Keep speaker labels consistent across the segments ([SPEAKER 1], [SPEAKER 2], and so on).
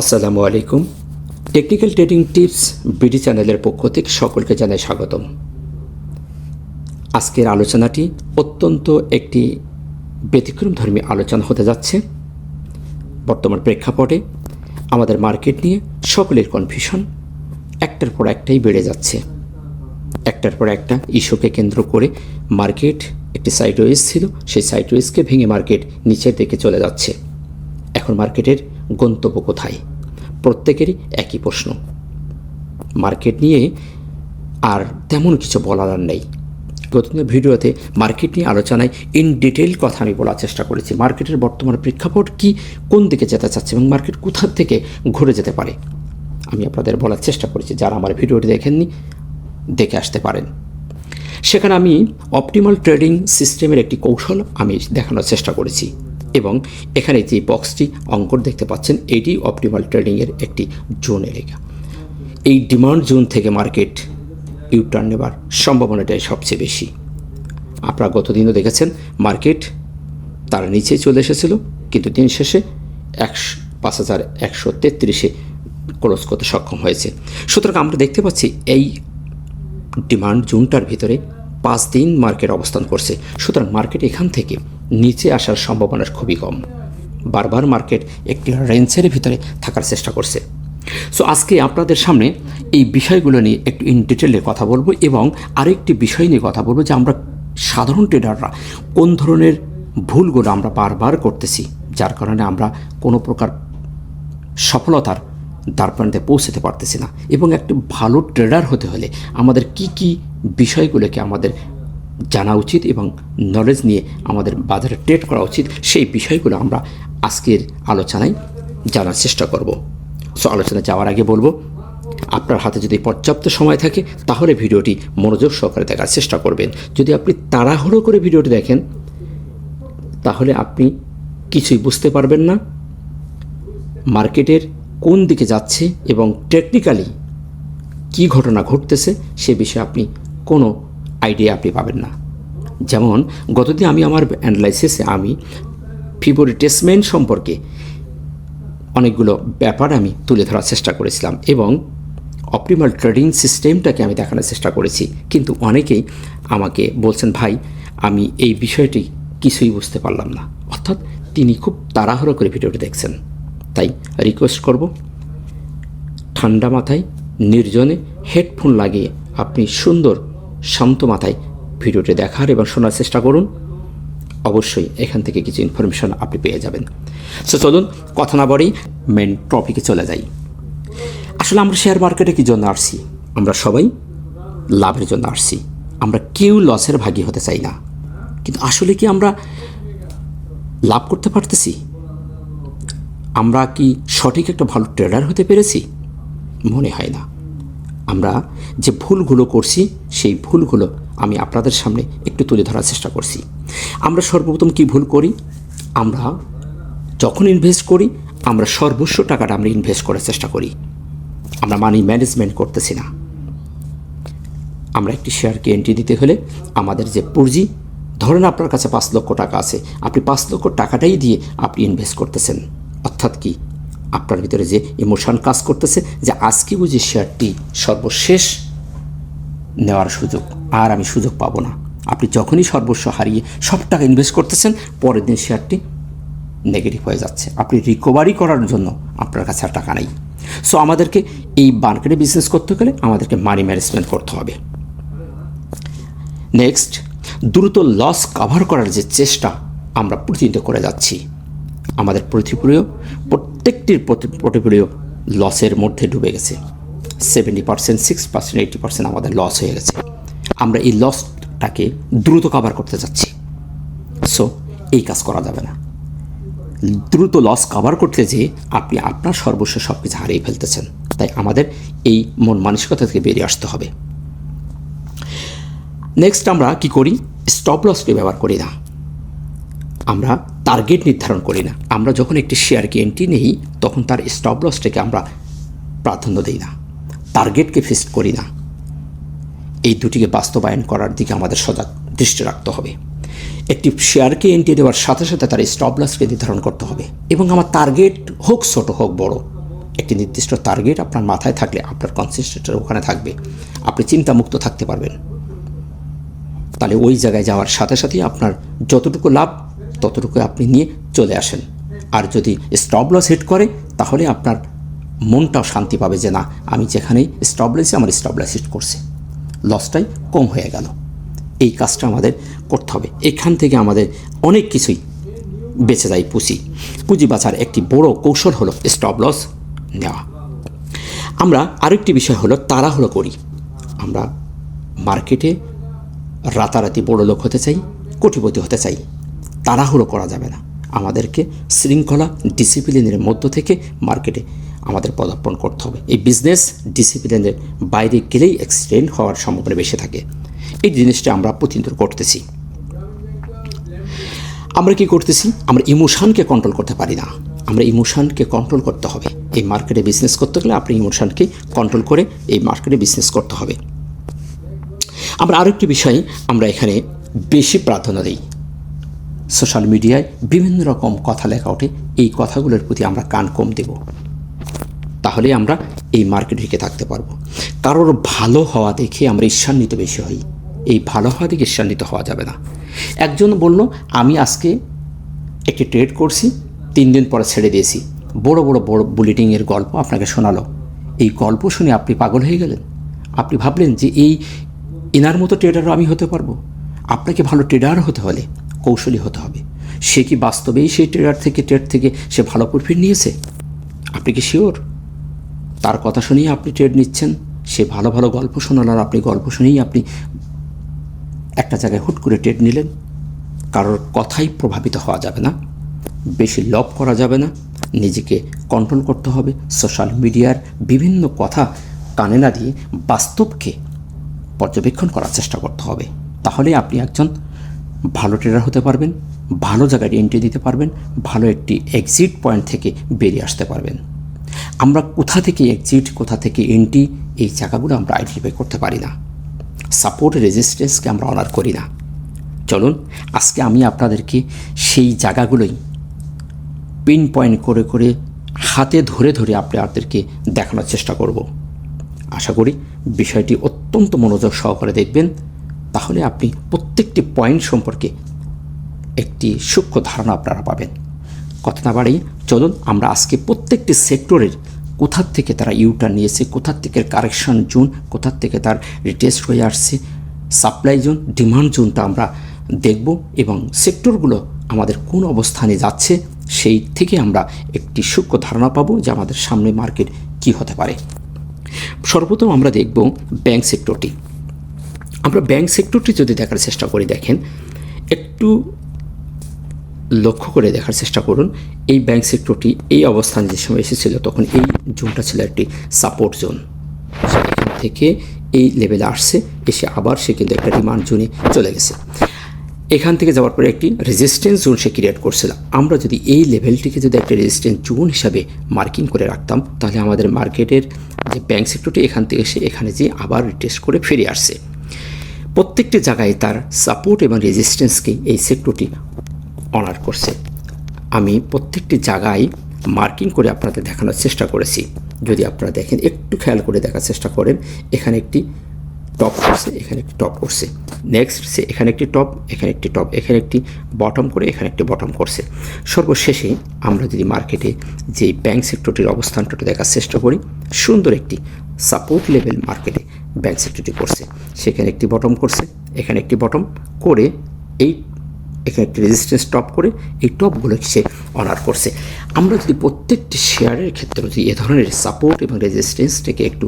[SPEAKER 1] আসসালামু আলাইকুম। Technical trading tips BD চ্যানেলের পক্ষ থেকে সকলকে জানাই স্বাগতম। আজকের আলোচনাটি অত্যন্ত একটি ব্যতিক্রম ব্যতিক্রমধর্মী আলোচনা হতে যাচ্ছে। বর্তমান প্রেক্ষাপটে আমাদের মার্কেট নিয়ে সকলের কনফিউশন একটার পর একটাই বেড়ে যাচ্ছে। একটার পর একটা ইস্যুকে কেন্দ্র করে মার্কেট একটি সাইড সাইডওয়েজ ছিল, সেই সাইড সাইডওয়েজকে ভেঙে মার্কেট নিচের দিকে চলে যাচ্ছে। এখন মার্কেটের গন্তব্য কোথায়? প্রত্যেকেরই একই প্রশ্ন। মার্কেট নিয়ে আর তেমন কিছু বলার আর নেই। গতদিনের ভিডিওতে মার্কেট নিয়ে আলোচনায় ইন ডিটেল কথা আমি বলার চেষ্টা করেছি। মার্কেটের বর্তমান প্রেক্ষাপট কি, কোন দিকে যেতে চাচ্ছে এবং মার্কেট কোথার থেকে ঘুরে যেতে পারে? আমি আপনাদের বলার চেষ্টা করেছি। যারা আমার ভিডিওটি দেখেননি, দেখে আসতে পারেন। সেখানে আমি অপটিমাল ট্রেডিং সিস্টেমের একটি কৌশল আমি দেখানোর চেষ্টা করেছি। এবং এখানে যে বক্সটি অঙ্কন দেখতে পাচ্ছেন, এটি অপটিমাল ট্রেডিংয়ের একটি জোন এলাকা এই ডিমান্ড জোন থেকে মার্কেট ইউটার্ন নেবার সম্ভাবনাটাই সবচেয়ে বেশি। আপনারা গতদিনও দেখেছেন মার্কেট তার নিচে চলে এসেছিল, কিন্তু দিন শেষে একশো পাঁচ হাজার একশো তেত্রিশে ক্লোজ করতে সক্ষম হয়েছে। সুতরাং আমরা দেখতে পাচ্ছি, এই ডিমান্ড জোনটার ভিতরে পাঁচ দিন মার্কেট অবস্থান করছে। সুতরাং মার্কেট এখান থেকে নিচে আসার সম্ভাবনা খুবই কম। বারবার মার্কেট একটি রেঞ্জের ভিতরে থাকার চেষ্টা করছে। সো আজকে আপনাদের সামনে এই বিষয়গুলো নিয়ে একটু ইন ডিটেলে কথা বলব এবং আরেকটি বিষয় নিয়ে কথা বলব যে আমরা সাধারণ ট্রেডাররা কোন ধরনের ভুলগুলো আমরা বারবার করতেছি, যার কারণে আমরা কোনো প্রকার সফলতার দ্বারপ্রান্তে পৌঁছতে পারতেছি না। এবং একটি ভালো ট্রেডার হতে হলে আমাদের কি কি বিষয়গুলোকে আমাদের জানা উচিত এবং নলেজ নিয়ে আমাদের বাজারে ট্রেড করা উচিত, সেই বিষয়গুলো আমরা আজকের আলোচনায় জানার চেষ্টা করব। সো আলোচনা যাওয়ার আগে বলব, আপনার হাতে যদি পর্যাপ্ত সময় থাকে, তাহলে ভিডিওটি মনোযোগ সহকারে দেখার চেষ্টা করবেন। যদি আপনি তাড়াহুড়ো করে ভিডিওটি দেখেন, তাহলে আপনি কিছুই বুঝতে পারবেন না। মার্কেটের কোন দিকে যাচ্ছে এবং টেকনিক্যালি কী ঘটনা ঘটতেছে, সে বিষয়ে আপনি কোনো আইডিয়া আপনি পাবেন না। যেমন, গতদিন আমি আমার অ্যানালাইসিসে আমি ফিবোরি টেসমেন্ট সম্পর্কে অনেকগুলো ব্যাপার আমি তুলে ধরার চেষ্টা করেছিলাম এবং অপটিমাল ট্রেডিং সিস্টেমটাকে আমি দেখানোর চেষ্টা করেছি। কিন্তু অনেকেই আমাকে বলছেন, ভাই, আমি এই বিষয়টি কিছুই বুঝতে পারলাম না। অর্থাৎ তিনি খুব তাড়াহুড়ো করে ভিডিওটি দেখছেন। তাই রিকোয়েস্ট করব, ঠান্ডা মাথায়, নির্জনে হেডফোন লাগিয়ে আপনি সুন্দর শান্ত মাথায় ভিডিওটি দেখার এবং শোনার চেষ্টা করুন। অবশ্যই এখান থেকে কিছু ইনফরমেশন আপনি পেয়ে যাবেন। সো চলুন কথা না বলেই মেন টপিকে চলে যাই। আসলে আমরা শেয়ার মার্কেটে কী জন্য আসছি? আমরা সবাই লাভের জন্য আসছি। আমরা কেউ লসের ভাগী হতে চাই না। কিন্তু আসলে কি আমরা লাভ করতে পারতেছি? আমরা কি সঠিক একটা ভালো ট্রেডার হতে পেরেছি? মনে হয় না। আমরা যে ভুলগুলো করছি, সেই ভুলগুলো আমি আপনাদের সামনে একটু তুলে ধরার চেষ্টা করছি। আমরা সর্বপ্রথম কি ভুল করি? আমরা যখন ইনভেস্ট করি, আমরা সর্বস্ব টাকাটা আমরা ইনভেস্ট করার চেষ্টা করি। আমরা মানি ম্যানেজমেন্ট করতেছি না। আমরা একটি শেয়ারকে এন্ট্রি দিতে হলে আমাদের যে পুঁজি, ধরেন আপনার কাছে পাঁচ লক্ষ টাকা আছে, আপনি পাঁচ লক্ষ টাকাটাই দিয়ে আপনি ইনভেস্ট করতেছেন। অর্থাৎ কি? আপনার ভিতরে যে ইমোশন কাজ করতেছে, যে আজকে বুঝি শেয়ারটি সর্বশেষ নেওয়ার সুযোগ, আর আমি সুযোগ পাবো না। আপনি যখনই সর্বস্ব হারিয়ে সব টাকা ইনভেস্ট করতেছেন, পরের দিন শেয়ারটি নেগেটিভ হয়ে যাচ্ছে। আপনি রিকভারি করার জন্য আপনার কাছে আর টাকা নেই। সো আমাদেরকে এই মার্কেটে বিজনেস করতে গেলে আমাদেরকে মানি ম্যানেজমেন্ট করতে হবে। নেক্সট দ্রুত লস কাভার করার যে চেষ্টা আমরা প্রতিনিধিত্ব করে যাচ্ছি। আমাদের প্রতিপ্রিয় প্রত্যেকটির প্রতিপ্রিয় লসের মধ্যে ডুবে গেছে। Seventy percent six percent eighty percent আমাদের লস হয়ে গেছে। আমরা এই লসটাকে দ্রুত কাভার করতে যাচ্ছি। সো এই কাজ করা যাবে না। দ্রুত লস কভার করতে যেয়ে আপনি আপনার সর্বস্ব সব কিছু হারিয়ে ফেলতেছেন। তাই আমাদের এই মন মানসিকতা থেকে বেরিয়ে আসতে হবে। নেক্সট আমরা কি করি? স্টপ লসকে ব্যবহার করি না। আমরা টার্গেট নির্ধারণ করি না। আমরা যখন একটি শেয়ারকে এন্ট্রি নেই, তখন তার স্টপ লসটাকে আমরা প্রাধান্য দিই না। টার্গেটকে ফিক্সড করি না। এই দুটিকে বাস্তবায়ন করার দিকে আমাদের সজাগ দৃষ্টি রাখতে হবে। একটি শেয়ারকে এন্ট্রি দেওয়ার সাথে সাথে তার স্টপ লসকে নির্ধারণ করতে হবে এবং আমার টার্গেট হোক, ছোট হোক, বড়, একটি নির্দিষ্ট টার্গেট আপনার মাথায় থাকলে আপনার কনসেন্ট্রেটর ওখানে থাকবে। আপনি চিন্তামুক্ত থাকতে পারবেন। তাহলে ওই জায়গায় যাওয়ার সাথে সাথেই আপনার যতটুকু লাভ ততটুকু আপনি নিয়ে চলে আসেন। আর যদি স্টপ লস হিট করে, তাহলে আপনার মনটাও শান্তি পাবে যে না, আমি যেখানেই স্টপ লসে আমার স্টপ লস হিট করছে। লসটাই কম হয়ে গেল। এই কাজটা আমাদের করতে হবে। এখান থেকে আমাদের অনেক কিছুই বেঁচে যায় পুঁজি। পুঁজি বাঁচার একটি বড় কৌশল হলো স্টপ লস নেওয়া। আমরা আরেকটি বিষয় হলো তাড়াহুড়ো করি। আমরা মার্কেটে রাতারাতি বড় লোক হতে চাই, কোটিপতি হতে চাই। তাড়াহুড়ো করা যাবে না। আমাদেরকে শৃঙ্খলা ডিসিপ্লিনের মধ্য থেকে মার্কেটে আমাদের পদার্পণ করতে হবে। এই বিজনেস ডিসিপ্লিনের বাইরে গেলেই অ্যাক্সিডেন্ট হওয়ার সম্ভাবনা বেশি থাকে। এই জিনিসটা আমরা প্রতিনিয়ত করতেছি। আমরা কি করতেছি? আমরা ইমোশানকে কন্ট্রোল করতে পারি না। আমরা ইমোশানকে কন্ট্রোল করতে হবে। এই মার্কেটে বিজনেস করতে গেলে আপনি ইমোশানকে কন্ট্রোল করে এই মার্কেটে বিজনেস করতে হবে। আমরা আরেকটি বিষয়ে আমরা এখানে বেশি প্রাধান্য দিই। সোশ্যাল মিডিয়ায় বিভিন্ন রকম কথা লেখা ওঠে। এই কথাগুলোর প্রতি আমরা কান কম দেব। তাহলে আমরা এই মার্কেটে টিকে থাকতে পারব। কারোর ভালো হওয়া দেখে আমরা ঈর্ষান্বিত বেশি হই। এই ভালো হওয়া দেখে ঈর্ষান্বিত হওয়া যাবে না। একজন বলল, আমি আজকে একটি ট্রেড করছি, তিন দিন পরে ছেড়ে দিয়েছি। বড় বড় বড় বুলেটিংয়ের গল্প আপনাকে শোনালো। এই গল্প শুনে আপনি পাগল হয়ে গেলেন। আপনি ভাবলেন যে এই এনার মতো ট্রেডারও আমি হতে পারব। আপনাকে ভালো ট্রেডার হতে হলে কৌশলী হতে হবে। সে কি বাস্তবেই সেই ট্রেডার থেকে ট্রেড থেকে সে ভালো প্রফিট নিয়েছে? আপনি কি শিওর তার কথা শুনেই আপনি ট্রেড নিচ্ছেন। সে ভালো ভালো গল্প শোনাল আর আপনি গল্প শুনেই আপনি একটা জায়গায় হুট করে ট্রেড নিলেন। কারোর কথাই প্রভাবিত হওয়া যাবে না। বেশি লভ করা যাবে না। নিজেকে কন্ট্রোল করতে হবে। সোশ্যাল মিডিয়ার বিভিন্ন কথা কানে না দিয়ে বাস্তবকে পর্যবেক্ষণ করার চেষ্টা করতে হবে। তাহলে আপনি একজন ভালো ট্রেডার হতে পারবেন, ভালো জায়গায় এন্ট্রি দিতে পারবেন, ভালো একটি এক্সিট পয়েন্ট থেকে বেরিয়ে আসতে পারবেন। আমরা কোথা থেকে এক্সিট কোথা থেকে এন্ট্রি এই জায়গাগুলো আমরা আইডেন্টিফাই করতে পারি না। সাপোর্ট রেজিস্ট্যান্সকে আমরা অনার করি না। চলুন, আজকে আমি আপনাদেরকে সেই জায়গাগুলোই পিন পয়েন্ট করে করে হাতে ধরে ধরে আপনাদেরকে দেখানোর চেষ্টা করব। আশা করি বিষয়টি অত্যন্ত মনোযোগ সহকারে দেখবেন। তাহলে আপনি প্রত্যেকটি পয়েন্ট সম্পর্কে একটি সূক্ষ্ম ধারণা আপনারা পাবেন। কথা না বাড়িয়ে চলুন আমরা আজকে প্রত্যেকটি সেক্টরের কোথার থেকে তারা ইউটার নিয়েছে কোথার থেকে কারেকশন জোন কোথার থেকে তার রিটেস্ট হয়ে আসছে সাপ্লাই জোন ডিমান্ড জোনটা আমরা দেখব এবং সেক্টরগুলো আমাদের কোন অবস্থানে যাচ্ছে, সেই থেকে আমরা একটি সূক্ষ্ম ধারণা পাবো যে আমাদের সামনে মার্কেট কি হতে পারে। সর্বপ্রথম আমরা দেখব ব্যাংক সেক্টরটি আমরা ব্যাংক সেক্টরটি যদি দেখার চেষ্টা করি, দেখেন, একটু লক্ষ্য করে দেখার চেষ্টা করুন, এই ব্যাংক সেক্টরটি এই অবস্থান যে সময় এসেছিল, তখন এই জোনটা ছিল একটি সাপোর্ট জোন এখান থেকে এই লেভেলে আসছে, এসে আবার সে কিন্তু একটা ডিমান্ড জোনে চলে গেছে। এখান থেকে যাওয়ার পরে একটি রেজিস্ট্যান্স জোন সে ক্রিয়েট করছিল। আমরা যদি এই লেভেলটিকে যদি একটা রেজিস্ট্যান্স জোন হিসাবে মার্কিং করে রাখতাম, তাহলে আমাদের মার্কেটের যে ব্যাংক সেক্টরটি এখান থেকে এসে এখানে যে আবার রিটেস্ট করে ফিরে আসছে। প্রত্যেকটি জায়গায় তার সাপোর্ট এবং রেজিস্ট্যান্সকে এই সেক্টরটি অনার করছে। আমি প্রত্যেকটি জায়গায় মার্কিং করে আপনাদের দেখানোর চেষ্টা করেছি। যদি আপনারা দেখেন, একটু খেয়াল করে দেখার চেষ্টা করেন, এখানে একটি টপ করছে, এখানে একটি টপ করছে। নেক্সট সে এখানে একটি টপ এখানে একটি টপ এখানে একটি বটম করে এখানে একটি বটম করছে। সর্বশেষে আমরা যদি মার্কেটে যে ব্যাংক সেক্টরটির অবস্থানটা দেখার চেষ্টা করি, সুন্দর একটি সাপোর্ট লেভেল মার্কেটে ব্যাংক সেক্টরটি করছে। সেখানে একটি বটম করছে, এখানে একটি বটম করে এই, এখানে একটি রেজিস্ট্যান্স টপ করে এই টপগুলো সে অনার করছে। আমরা যদি প্রত্যেকটি শেয়ারের ক্ষেত্রে যদি এ ধরনের সাপোর্ট এবং রেজিস্ট্যান্সটাকে একটু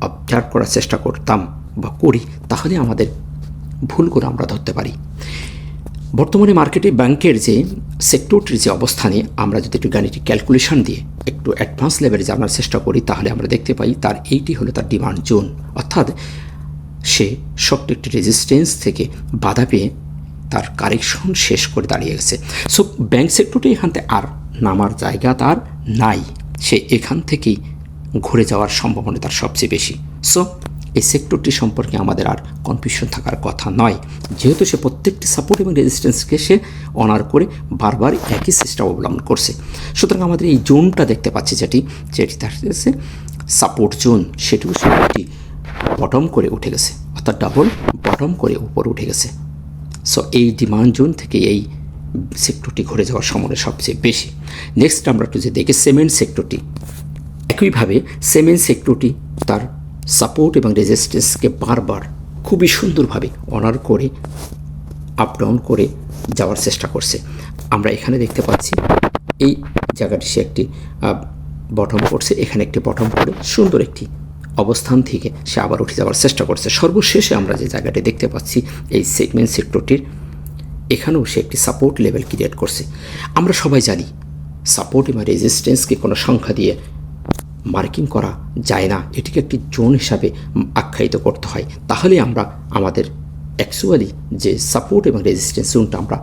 [SPEAKER 1] অবজার্ভ করার চেষ্টা করতাম বা করি, তাহলে আমাদের ভুলগুলো আমরা ধরতে পারি। বর্তমানে মার্কেটে ব্যাংকের যে সেক্টরটির যে অবস্থানে আমরা যদি একটু গাণিতিক ক্যালকুলেশন দিয়ে একটু অ্যাডভান্স লেভেলে জানার চেষ্টা করি, তাহলে আমরা দেখতে পাই তার এইটি হলো তার ডিমান্ড জোন অর্থাৎ সে শক্ত একটি রেজিস্ট্যান্স থেকে বাধা পেয়ে তার কারেকশন শেষ করে দাঁড়িয়ে গেছে। সো ব্যাংক সেক্টরটি এখান থেকে আর নামার জায়গা তার নাই। সে এখান থেকেই ঘুরে যাওয়ার সম্ভাবনা তার সবচেয়ে বেশি। সো সেক্টরটি সম্পর্কে আমাদের আর কনফিউশন থাকার কথা নয়। যেহেতু সে প্রত্যেকটি সাপোর্ট এবং রেজিস্ট্যান্সকে সে অনার করে, বারবার একই সিস্টেম অবলম্বন করছে। সুতরাং আমাদের এই জোনটা দেখতে পাচ্ছি যেটি যেটি তার সাপোর্ট জোন সেটিও সেটি বটম করে উঠে গেছে, অর্থাৎ ডাবল বটম করে উপর উঠে গেছে। সো এই ডিমান্ড জোন থেকে এই সেক্টরটি ঘুরে যাওয়ার সম্ভাবনা সবচেয়ে বেশি। নেক্সট আমরা একটু যে দেখি সিমেন্ট সেক্টরটি একইভাবে সিমেন্ট সেক্টরটি তার সাপোর্ট এবং রেজিস্ট্যান্সকে বারবার খুবই সুন্দরভাবে অনার করে আপ ডাউন করে যাওয়ার চেষ্টা করছে। আমরা এখানে দেখতে পাচ্ছি, এই জায়গাটি সে একটি বটম করছে, এখানে একটি বটম করে সুন্দর একটি অবস্থান থেকে সে আবার উঠে যাওয়ার চেষ্টা করছে। সর্বশেষে আমরা যে জায়গাটি দেখতে পাচ্ছি, এই সেগমেন্ট সেক্টরটির এখানেও সে একটি সাপোর্ট লেভেল ক্রিয়েট করছে। আমরা সবাই জানি সাপোর্ট এবং রেজিস্ট্যান্সকে কোনো সংখ্যা দিয়ে মার্কিং করা যায় না। এটিকে একটি জোন হিসাবে আখ্যায়িত করতে হয়। তাহলে আমরা আমাদের অ্যাকচুয়ালি যে সাপোর্ট এবং রেজিস্ট্যান্স জোনটা আমরা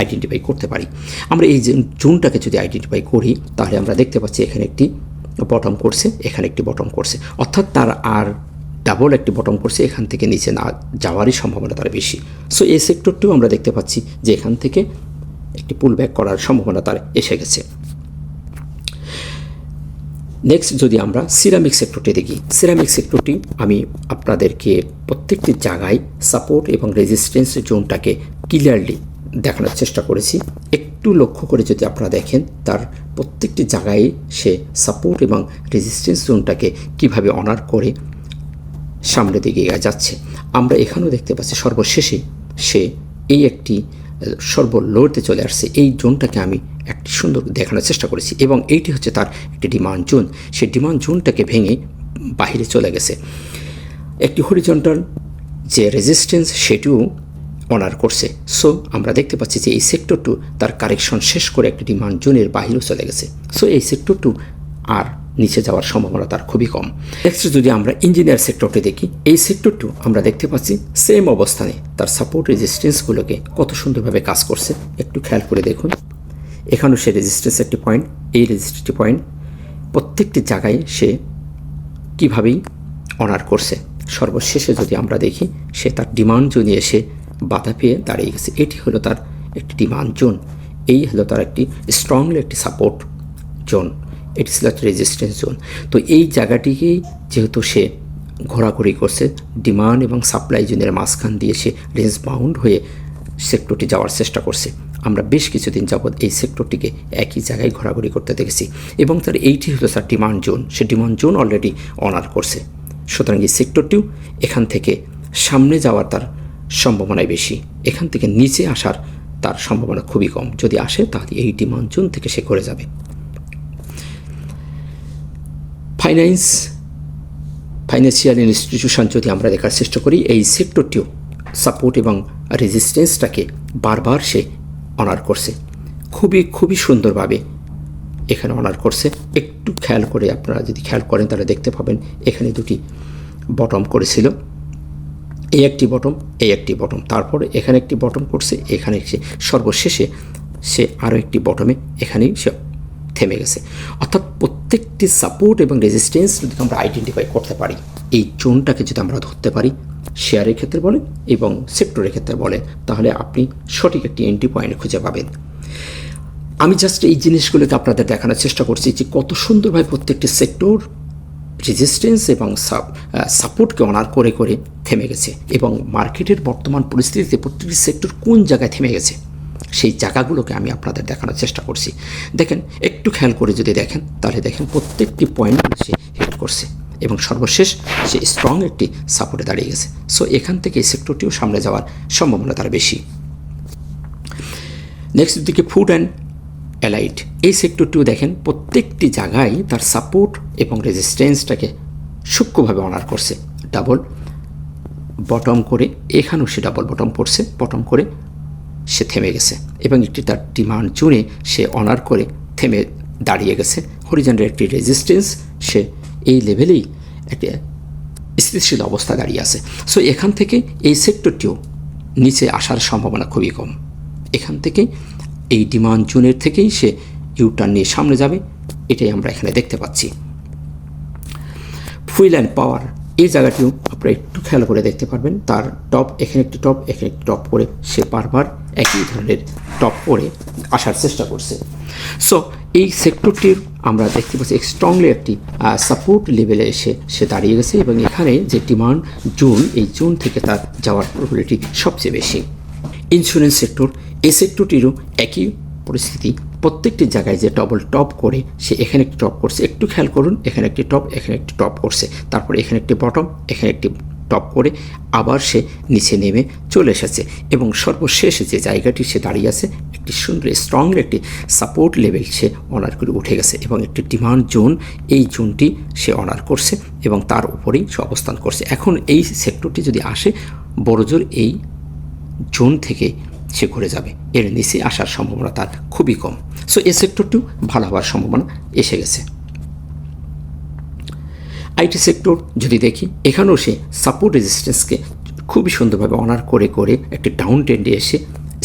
[SPEAKER 1] আইডেন্টিফাই করতে পারি। আমরা এই জোনটাকে যদি আইডেন্টিফাই করি, তাহলে আমরা দেখতে পাচ্ছি এখানে একটি বটম করছে, এখানে একটি বটম করছে। অর্থাৎ তার আর ডাবল একটি বটম করছে, এখান থেকে নিচে না যাওয়ারই সম্ভাবনা তার বেশি। সো এই সেক্টরটিও আমরা দেখতে পাচ্ছি যে এখান থেকে একটি পুল ব্যাক করার সম্ভাবনা তার এসে গেছে। নেক্সট যদি আমরা সিরামিক সেক্টরটি দেখি সিরামিক সেক্টরটি আমি আপনাদেরকে প্রত্যেকটি জায়গায় সাপোর্ট এবং রেজিস্ট্যান্স জোনটাকে ক্লিয়ারলি দেখানোর চেষ্টা করেছি। একটু লক্ষ্য করে যদি আপনারা দেখেন, তার প্রত্যেকটি জায়গায় সে সাপোর্ট এবং রেজিস্ট্যান্স জোনটাকে কীভাবে অনার করে, সামনের দিকে যাচ্ছে। আমরা এখানেও দেখতে পাচ্ছি সর্বশেষে সে এই একটি সর্বলোতে চলে আসছে। এই জোনটাকে আমি একটি সুন্দর দেখানোর চেষ্টা করেছি এবং এইটি হচ্ছে তার একটি ডিমান্ড জোন সেই ডিমান্ড জোনটাকে ভেঙে বাহিরে চলে গেছে। একটি হরিজন্টাল যে রেজিস্ট্যান্স সেটিও অনার করছে। সো আমরা দেখতে পাচ্ছি যে এই সেক্টর টু তার কারেকশন শেষ করে একটি ডিমান্ড জোনের বাহিরেও চলে গেছে। সো এই সেক্টর টু আর নিচে যাওয়ার সম্ভাবনা তার খুবই কম। নেক্সট যদি আমরা ইঞ্জিনিয়ার সেক্টরটি দেখি, এই সেক্টরটিও আমরা দেখতে পাচ্ছি সেম অবস্থানে তার সাপোর্ট রেজিস্ট্যান্সগুলোকে কত সুন্দরভাবে কাজ করছে। একটু খেয়াল করে দেখুন। এখানেও সে রেজিস্ট্যান্স একটি পয়েন্ট এই রেজিস্ট্রেটি পয়েন্ট প্রত্যেকটি জায়গায় সে কীভাবেই অনার করছে। সর্বশেষে যদি আমরা দেখি, সে তার ডিমান্ড জোনে এসে বাধা পেয়ে দাঁড়িয়ে গেছে। এটি হলো তার একটি ডিমান্ড জোন এই হলো তার একটি স্ট্রংলি একটি সাপোর্ট জোন এটি ছিল একটা রেজিস্ট্যান্স জোন তো এই জায়গাটিকেই যেহেতু সে ঘোরাঘুরি করছে ডিমান্ড এবং সাপ্লাই জোনের মাঝখান দিয়ে সে রেঞ্জ বাউন্ড হয়ে সেক্টরটি যাওয়ার চেষ্টা করছে। আমরা বেশ কিছুদিন যাবৎ এই সেক্টরটিকে একই জায়গায় ঘোরাঘুরি করতে দেখেছি এবং তার এইটি হলো তার ডিমান্ড জোন সে ডিমান্ড জোন অলরেডি অনার করছে। সুতরাং এই সেক্টরটিও এখান থেকে সামনে যাওয়ার তার সম্ভাবনাই বেশি। এখান থেকে নিচে আসার তার সম্ভাবনা খুবই কম। যদি আসে, তাহলে এই ডিমান্ড জোন থেকে সে করে যাবে। ফাইন্যান্স ফাইন্যান্সিয়াল ইনস্টিটিউশন যদি আমরা দেখার চেষ্টা করি, এই সেক্টরটিও সাপোর্ট এবং রেজিস্ট্যান্সটাকে বারবার সে অনার করছে। খুবই খুবই সুন্দরভাবে এখানে অনার করছে। একটু খেয়াল করে আপনারা যদি খেয়াল করেন, তাহলে দেখতে পাবেন এখানে দুটি বটম করেছিল। এই একটি বটম এই একটি বটম তারপরে এখানে একটি বটম করছে, এখানে সে সর্বশেষে সে আরও একটি বটমে এখানেই সে থেমে গেছে। অর্থাৎ প্রত্যেকটি সাপোর্ট এবং রেজিস্ট্যান্স যদি আমরা আইডেন্টিফাই করতে পারি, এই জোনটাকে যদি আমরা ধরতে পারি শেয়ারের ক্ষেত্রে বলেন এবং সেক্টরের ক্ষেত্রে বলেন তাহলে আপনি সঠিক একটি এন্ট্রি পয়েন্ট খুঁজে পাবেন। আমি জাস্ট এই জিনিসগুলোকে আপনাদের দেখানোর চেষ্টা করছি যে কত সুন্দরভাবে প্রত্যেকটি সেক্টর রেজিস্ট্যান্স এবং সাপোর্টকে অনার করে করে থেমে গেছে এবং মার্কেটের বর্তমান পরিস্থিতিতে প্রত্যেকটি সেক্টর কোন জায়গায় থেমে গেছে? সেই জায়গাগুলোকে আমি আপনাদের দেখানোর চেষ্টা করছি। দেখেন, একটু খেয়াল করে যদি দেখেন, তাহলে দেখেন প্রত্যেকটি পয়েন্ট সে হিট করছে এবং সর্বশেষ সে স্ট্রং একটি সাপোর্টে দাঁড়িয়ে গেছে। সো এখান থেকে এই সেক্টরটিও সামনে যাওয়ার সম্ভাবনা তার বেশি। নেক্সট দিকে ফুড অ্যান্ড অ্যালাইট এই সেক্টরটিও দেখেন, প্রত্যেকটি জায়গায় তার সাপোর্ট এবং রেজিস্ট্যান্সটাকে সূক্ষ্মভাবে অনার করছে। ডাবল বটম করে, এখানেও সে ডাবল বটম পড়ছে বটম করে সে থেমে গেছে এবং একটি তার ডিমান্ড জুনে সে অনার করে থেমে দাঁড়িয়ে গেছে। হরিজেন্ডের একটি রেজিস্ট্যান্স সে এই লেভেলেই একটি স্থিতিশীল অবস্থা দাঁড়িয়ে আছে। সো এখান থেকে এই সেক্টরটিও নিচে আসার সম্ভাবনা খুবই কম। এখান থেকে এই ডিমান্ড জোনের থেকেই সে ইউটার্ন নিয়ে সামনে যাবে, এটাই আমরা এখানে দেখতে পাচ্ছি। ফুয়েল অ্যান্ড পাওয়ার এই জায়গাটিও আপনারা একটু খেয়াল করে দেখতে পারবেন। তার টপ এখানে একটি টপ এখানে একটি টপ করে সে বারবার একই ধরনের টপ করে আসার চেষ্টা করছে। সো এই সেক্টরটির আমরা দেখতে পাচ্ছি স্ট্রংলি একটি সাপোর্ট লেভেলে এসে সে দাঁড়িয়ে গেছে এবং এখানে যে ডিমান্ড জোন, এই জোন থেকে তার যাওয়ার প্রবলিটি সবচেয়ে বেশি। ইন্স্যুরেন্স সেক্টর এই সেক্টরটিরও একই পরিস্থিতি। প্রত্যেকটি জায়গায় যে ডবল টপ করে, সে এখানে একটি টপ করছে। একটু খেয়াল করুন, এখানে একটি টপ এখানে একটি টপ করছে। তারপরে এখানে একটি বটম এখানে একটি টপ করে আবার সে নিচে নেমে চলে এসেছে এবং সর্বশেষ যে জায়গাটি সে দাঁড়িয়ে আছে, একটি সুন্দর স্ট্রং একটি সাপোর্ট লেভেল সে অনার করে উঠে গেছে এবং একটি ডিমান্ড জোন এই জোনটি সে অনার করছে এবং তার উপরেই সে অবস্থান করছে। এখন এই সেক্টরটি যদি আসে বড়জোর এই জোন থেকে সে ঘুরে যাবে। এর নিচে আসার সম্ভাবনা তার খুবই কম। সো এই সেক্টরটিও ভালো হওয়ার সম্ভাবনা এসে গেছে। আইটি সেক্টর যদি দেখি, এখানেও সে সাপোর্ট রেজিস্ট্যান্সকে খুবই সুন্দরভাবে অনার করে করে একটি ডাউন ট্রেন্ডে এসে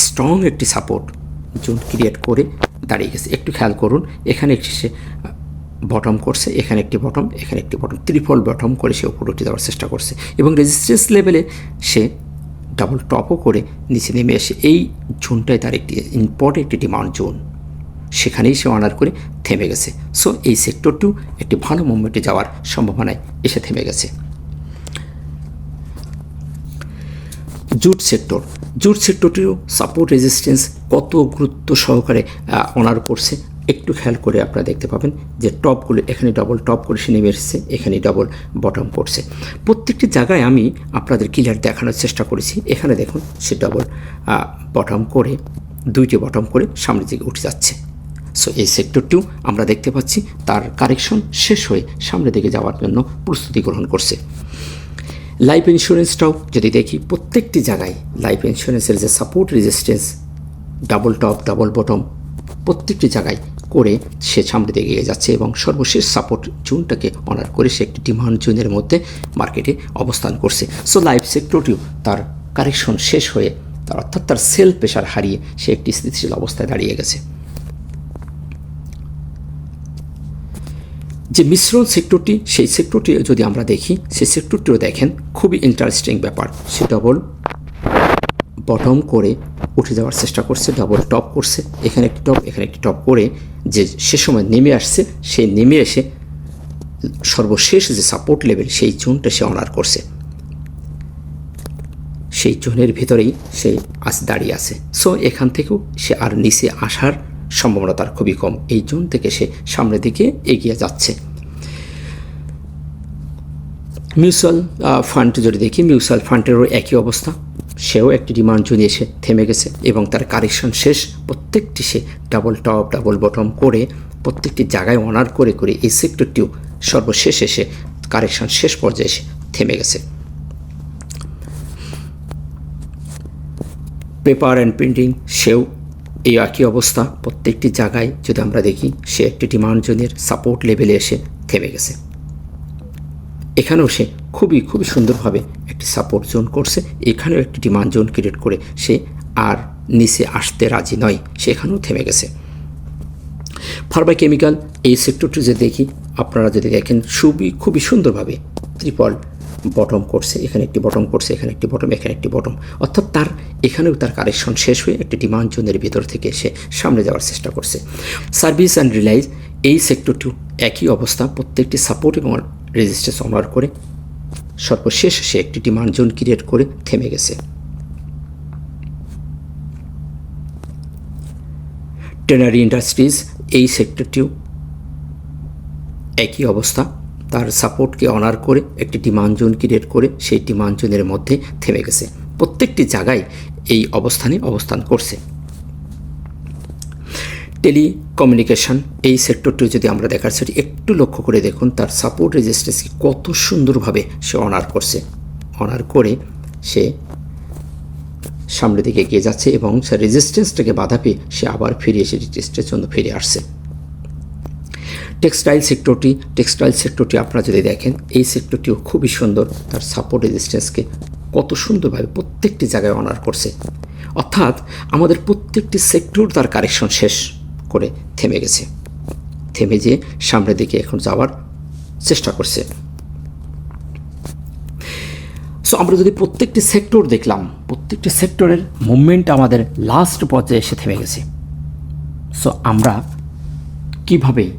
[SPEAKER 1] স্ট্রং একটি সাপোর্ট জোন ক্রিয়েট করে দাঁড়িয়ে গেছে। একটু খেয়াল করুন, এখানে একটি সে বটম করছে, এখানে একটি বটম এখানে একটি বটম ত্রিফল বটম করে সে উপরে উঠে যাওয়ার চেষ্টা করছে এবং রেজিস্ট্যান্স লেভেলে সে ডাবল টপও করে নিচে নেমে এসে এই জোনটাই তার একটি ইম্পর্টেন্ট একটি ডিমান্ড জোন সেখানেই সে অনার করে থেমে গেছে। সো এই সেক্টরটিও একটি ভালো মুভমেন্টে যাওয়ার সম্ভাবনায় এসে থেমে গেছে। জুট সেক্টর জুট সেক্টরটিও সাপোর্ট রেজিস্ট্যান্স কত গুরুত্ব সহকারে অনার করছে, একটু খেয়াল করে আপনারা দেখতে পাবেন যে টপগুলো এখানে ডবল টপ করে সে নেমে এসেছে, এখানে ডবল বটম করছে। প্রত্যেকটি জায়গায় আমি আপনাদের ক্লিয়ার দেখানোর চেষ্টা করেছি। এখানে দেখুন, সে ডবল বটম করে, দুইটি বটম করে সামনের দিকে উঠে যাচ্ছে। সো এই সেক্টরটিও আমরা দেখতে পাচ্ছি তার কারেকশন শেষ হয়ে সামনের দিকে যাওয়ার জন্য প্রস্তুতি গ্রহণ করছে। লাইফ ইন্স্যুরেন্সটাও যদি দেখি প্রত্যেকটি জায়গায় লাইফ ইন্স্যুরেন্সের যে support resistance double top double bottom প্রত্যেকটি জায়গায় করে সে সামনে দিকে এগিয়ে যাচ্ছে এবং সর্বশেষ সাপোর্ট জোনটাকে অনার করে সে একটি ডিমান্ড জোনের মধ্যে মার্কেটে অবস্থান করছে। সো লাইফ সেক্টরটিও তার কারেকশন শেষ হয়ে তার অর্থাৎ তার সেল প্রেশার হারিয়ে সে একটি স্থিতিশীল অবস্থায় দাঁড়িয়ে গেছে। যে মিশ্রণ সেক্টরটি সেই সেক্টরটি যদি আমরা দেখি, সেই সেক্টরটিও দেখেন, খুবই ইন্টারেস্টিং ব্যাপার। সে ডবল বটম করে উঠে যাওয়ার চেষ্টা করছে ডবল টপ করছে। এখানে একটি টপ এখানে একটি টপ করে যে সে সময় নেমে আসছে, সে নেমে এসে সর্বশেষ যে সাপোর্ট লেভেল সেই জোনটা সে অনার করছে। সেই জোনের ভিতরেই সে আজ দাঁড়িয়ে আছে। সো এখান থেকেও সে আর নিচে আসার সম্ভাবনা তার খুবই কম। এই জোন থেকে সে সামনের দিকে এগিয়ে যাচ্ছে। মিউচুয়াল ফান্ড যদি দেখি, মিউচুয়াল ফান্ডেরও একই অবস্থা। সেও একটি ডিমান্ড জোনে এসে থেমে গেছে এবং তার কারেকশন শেষ। প্রত্যেকটি সে ডাবল টপ, ডাবল বটম করে, প্রত্যেকটি জায়গায় অনার করে করে এই সেক্টরটিও সর্বশেষ এসে কারেকশন শেষ পর্যায়ে এসে থেমে গেছে। পেপার অ্যান্ড প্রিন্টিং, সেও এই একই অবস্থা প্রত্যেকটি জায়গায় যদি আমরা দেখি, সে একটি ডিমান্ড জোনের সাপোর্ট লেভেলে এসে থেমে গেছে। এখানেও সে খুবই খুবই সুন্দরভাবে একটি সাপোর্ট জোন করছে। এখানেও একটি ডিমান্ড জোন ক্রিয়েট করে সে আর নিচে আসতে রাজি নয় সেখানেও থেমে গেছে। ফার্মা কেমিক্যাল এই সেক্টরটি যে দেখি, আপনারা যদি দেখেন, খুবই খুবই সুন্দরভাবে ত্রিপল বটম করছে, এখানে একটি বটম করছে, এখানে একটি বটম এখানে একটি বটম অর্থাৎ তার, এখানেও তার কারেকশন শেষ হয়ে একটি ডিমান্ড জোনের ভিতর থেকে সে সামনে যাওয়ার চেষ্টা করছে। সার্ভিস অ্যান্ড রিলাইজ এই সেক্টরটিও একই অবস্থা, প্রত্যেকটি সাপোর্ট এবং রেজিস্ট্রেস অনার করে। সর্বশেষ সে একটি ডিমান্ড জোন ক্রিয়েট করে থেমে গেছে। টেনারি ইন্ডাস্ট্রিজ এই সেক্টরটিও একই অবস্থা। তার সাপোর্টকে অনার করে, একটি ডিমান্ড জোন ক্রিয়েট করে, সেই ডিমান্ড জোনের মধ্যে থেমে গেছে। প্রত্যেকটি জায়গায় এই অবস্থানে অবস্থান করছে। টেলিকমিউনিকেশন, এই সেক্টরটি যদি আমরা দেখার সেটি একটু লক্ষ্য করে দেখুন, তার সাপোর্ট রেজিস্ট্রেন্সকে কত সুন্দরভাবে সে অনার করছে। অনার করে সে সামনের দিকে এগিয়ে যাচ্ছে এবং সে রেজিস্ট্যান্সটাকে বাধা পেয়ে সে আবার ফিরে এসে রেজিস্ট্রের জন্য ফিরে আসছে। টেক্সটাইল সেক্টরটি টেক্সটাইল সেক্টরটি আপনারা যদি দেখেন, এই সেক্টরটিও খুবই সুন্দর। তার সাপোর্ট রেজিস্ট্যান্সকে কত সুন্দরভাবে প্রত্যেকটি জায়গায় অনার করছে। অর্থাৎ আমাদের প্রত্যেকটি সেক্টর তার কারেকশন শেষ করে থেমে গেছে। থেমে যেয়ে সামনের দিকে এখন যাওয়ার চেষ্টা করছে। সো আমরা যদি প্রত্যেকটি সেক্টর দেখলাম, প্রত্যেকটি সেক্টরের মুভমেন্ট আমাদের লাস্ট পর্যায়ে এসে থেমে গেছে। সো আমরা কীভাবে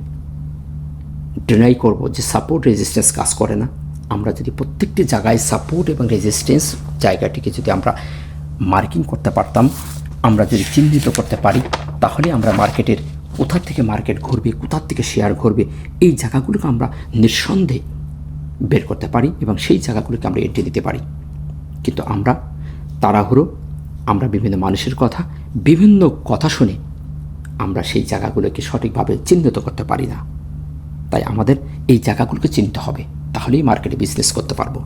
[SPEAKER 1] ডিনাই করব যে সাপোর্ট রেজিস্ট্যান্স কাজ করে না। আমরা যদি প্রত্যেকটি জায়গায় সাপোর্ট এবং রেজিস্ট্যান্স জায়গাটিকে যদি আমরা মার্কিং করতে পারতাম, আমরা যদি চিহ্নিত করতে পারি, তাহলে আমরা মার্কেটের কোথা থেকে মার্কেট ঘুরবে, কোথার থেকে শেয়ার ঘুরবে, এই জায়গাগুলোকে আমরা নিঃসন্দেহে বের করতে পারি এবং সেই জায়গাগুলোকে আমরা এঁটে দিতে পারি। কিন্তু আমরা তাড়াহুড়ো, আমরা বিভিন্ন মানুষের কথা, বিভিন্ন কথা শুনে আমরা সেই জায়গাগুলোকে সঠিকভাবে চিহ্নিত করতে পারি না। তাই আমাদের এই জায়গাগুলোকে চিনতে হবে। তাহলেই মার্কেটে বিজনেস করতে পারব।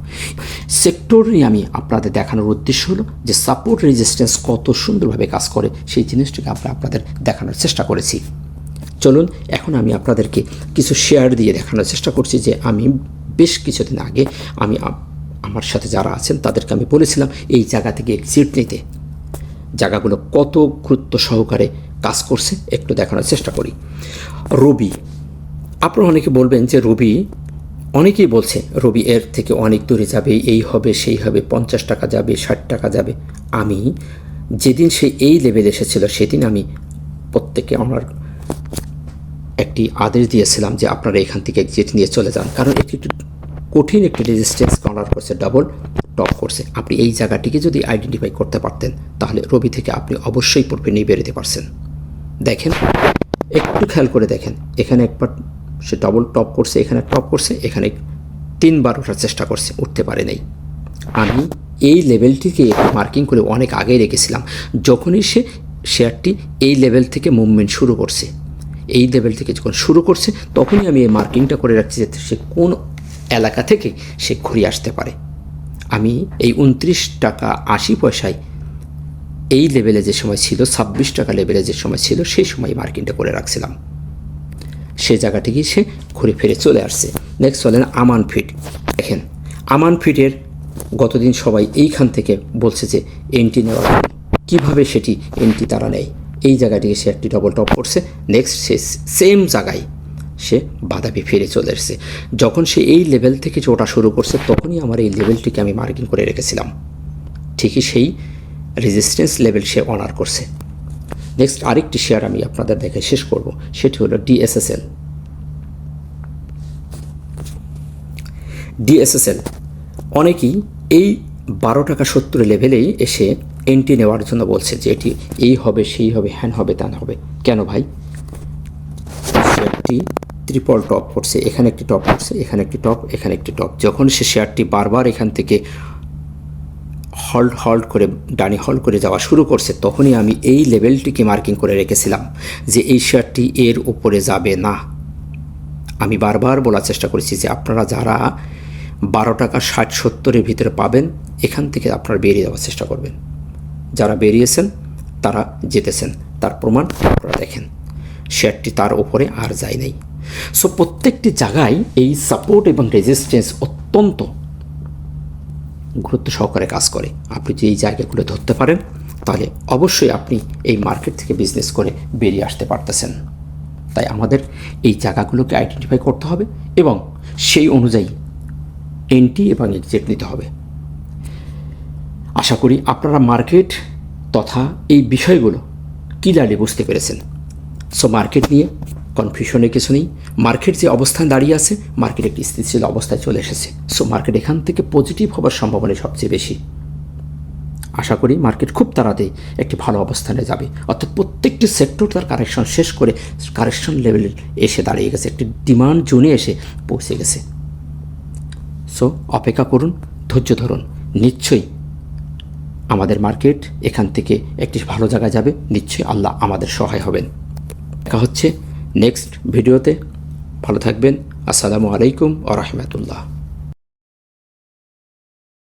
[SPEAKER 1] সেক্টর নিয়ে আমি আপনাদের দেখানোর উদ্দেশ্য হলো যে সাপোর্ট রেজিস্ট্যান্স কত সুন্দরভাবে কাজ করে, সেই জিনিসটাকে আমরা আপনাদের দেখানোর চেষ্টা করেছি। চলুন, এখন আমি আপনাদেরকে কিছু শেয়ার দিয়ে দেখানোর চেষ্টা করছি যে আমি বেশ কিছুদিন আগে আমি আমার সাথে যারা আছেন, তাদেরকে আমি বলেছিলাম এই জায়গা থেকে এক্সিট নিতে। জায়গাগুলো কত গুরুত্ব সহকারে কাজ করছে, একটু দেখানোর চেষ্টা করি। রবি আপনারা অনেকে বলবেন যে, রবি, অনেকেই বলছে রবি, এর থেকে অনেক দূরে যাবে, এই হবে, সেই হবে, পঞ্চাশ টাকা যাবে, ষাট টাকা যাবে। আমি যেদিন সে এই লেভেল এসেছিল, সেদিন আমি প্রত্যেকে আমার একটি আদেশ দিয়েছিলাম যে, আপনারা এখান থেকে এক্সিট নিয়ে চলে যান। কারণ এটি একটু কঠিন একটি রেজিস্ট্যান্স কর্নার করছে ডাবল টপ করছে আপনি এই জায়গাটিকে যদি আইডেন্টিফাই করতে পারতেন, তাহলে রবি থেকে আপনি অবশ্যই পূর্বে নিয়ে বেরোতে পারছেন। দেখেন, একটু খেয়াল করে দেখেন, এখানে একবার সে ডবল টপ করছে, এখানে টপ করছে, এখানে তিনবার ওঠার চেষ্টা করছে, উঠতে পারে নাই। আমি এই লেভেলটিকে মার্কিং করে অনেক আগে রেখেছিলাম, যখনই সে শেয়ারটি এই লেভেল থেকে মুভমেন্ট শুরু করছে। এই লেভেল থেকে যখন শুরু করছে, তখনই আমি এই মার্কিংটা করে রাখছি যাতে সে কোন এলাকা থেকে সে ঘুরে আসতে পারে। আমি এই উনত্রিশ টাকা আশি পয়সায় এই লেভেলে যে সময় ছিল, ছাব্বিশ টাকা লেভেলে যে সময় ছিল, সেই সময় মার্কিংটা করে রাখছিলাম। সে জায়গাটিকে সে ঘুরে ফিরে চলে আসছে। নেক্সট চলেন আমান ফিট। দেখেন, আমান ফিটের গতদিন সবাই এইখান থেকে বলছে যে এন্ট্রি নেওয়ার জন্য। কীভাবে সেটি এন্ট্রি তারা নেয়? এই জায়গাটিকে সে একটি ডবল টপ করছে। নেক্সট সে সেম জায়গায় সে বাদাবি ফিরে চলে এসেছে। যখন সে এই লেভেল থেকে যে ওটা শুরু করছে, তখনই আমার এই লেভেলটিকে আমি মার্কিং করে রেখেছিলাম। ঠিকই সেই রেজিস্ট্যান্স লেভেল সে অনার করছে। নেক্সট আরেকটি শেয়ার আমি আপনাদের দেখে শেষ করব, সেটি হলো ডিএসএসএল ডিএসএসএল অনেকেই এই বারো টাকা সত্তর লেভেলেই এসে এন্ট্রি নেওয়ার জন্য বলছে যে এটি এই হবে, সেই হবে, হ্যান হবে, ত্যান হবে। কেন ভাই? শেয়ারটি ত্রিপল টপ করছে, এখানে একটি টপ করছে, এখানে একটি টপ এখানে একটি টপ যখন সে শেয়ারটি বারবার এখান থেকে হল্ড হল্ড করে, ডানি হল্ড করে যাওয়া শুরু করছে, তখনই আমি এই লেভেলটিকে মার্কিং করে রেখেছিলাম যে এই শেয়ারটি এর উপরে যাবে না। আমি বারবার বলার চেষ্টা করেছি যে আপনারা যারা বারো টাকা, ষাট, সত্তরের ভিতরে পাবেন, এখান থেকে আপনারা বেরিয়ে যাওয়ার চেষ্টা করবেন। যারা বেরিয়েছেন, তারা জিতেছেন তার প্রমাণ আপনারা দেখেন। শেয়ারটি তার ওপরে আর যায় নাই। সো প্রত্যেকটি জায়গায় এই সাপোর্ট এবং রেজিস্ট্যান্স অত্যন্ত গুরুত্ব সহকারে কাজ করে। আপনি যদি এই জায়গাগুলো ধরতে পারেন, তাহলে অবশ্যই আপনি এই মার্কেট থেকে বিজনেস করে বেরিয়ে আসতে পারতেছেন। তাই আমাদের এই জায়গাগুলোকে আইডেন্টিফাই করতে হবে এবং সেই অনুযায়ী এন্ট্রি এবং এক্সিট নিতে হবে। আশা করি আপনারা মার্কেট তথা এই বিষয়গুলো ক্লিয়ারলি বুঝতে পেরেছেন। সো মার্কেট নিয়ে কনফিউশনের কিছু নেই। মার্কেট যে অবস্থান দাঁড়িয়ে আছে, মার্কেট একটি স্থিতিশীল অবস্থায় চলে এসেছে। সো মার্কেট এখান থেকে পজিটিভ হবার সম্ভাবনা সবচেয়ে বেশি। আশা করি মার্কেট খুব তাড়াতাড়ি একটি ভালো অবস্থানে যাবে। অর্থাৎ প্রত্যেকটি সেক্টর তার কারেকশন শেষ করে কারেকশন লেভেলে এসে দাঁড়িয়ে গেছে। একটি ডিমান্ড জোনে এসে পৌঁছে গেছে। সো অপেক্ষা করুন, ধৈর্য ধরুন। নিশ্চয়ই আমাদের মার্কেট এখান থেকে একটি ভালো জায়গায় যাবে। নিশ্চয়ই আল্লাহ আমাদের সহায় হবেন। দেখা হচ্ছে নেক্সট ভিডিওতে। ভালো থাকবেন। আসসালামু আলাইকুম আ রহমতুল্লাহ।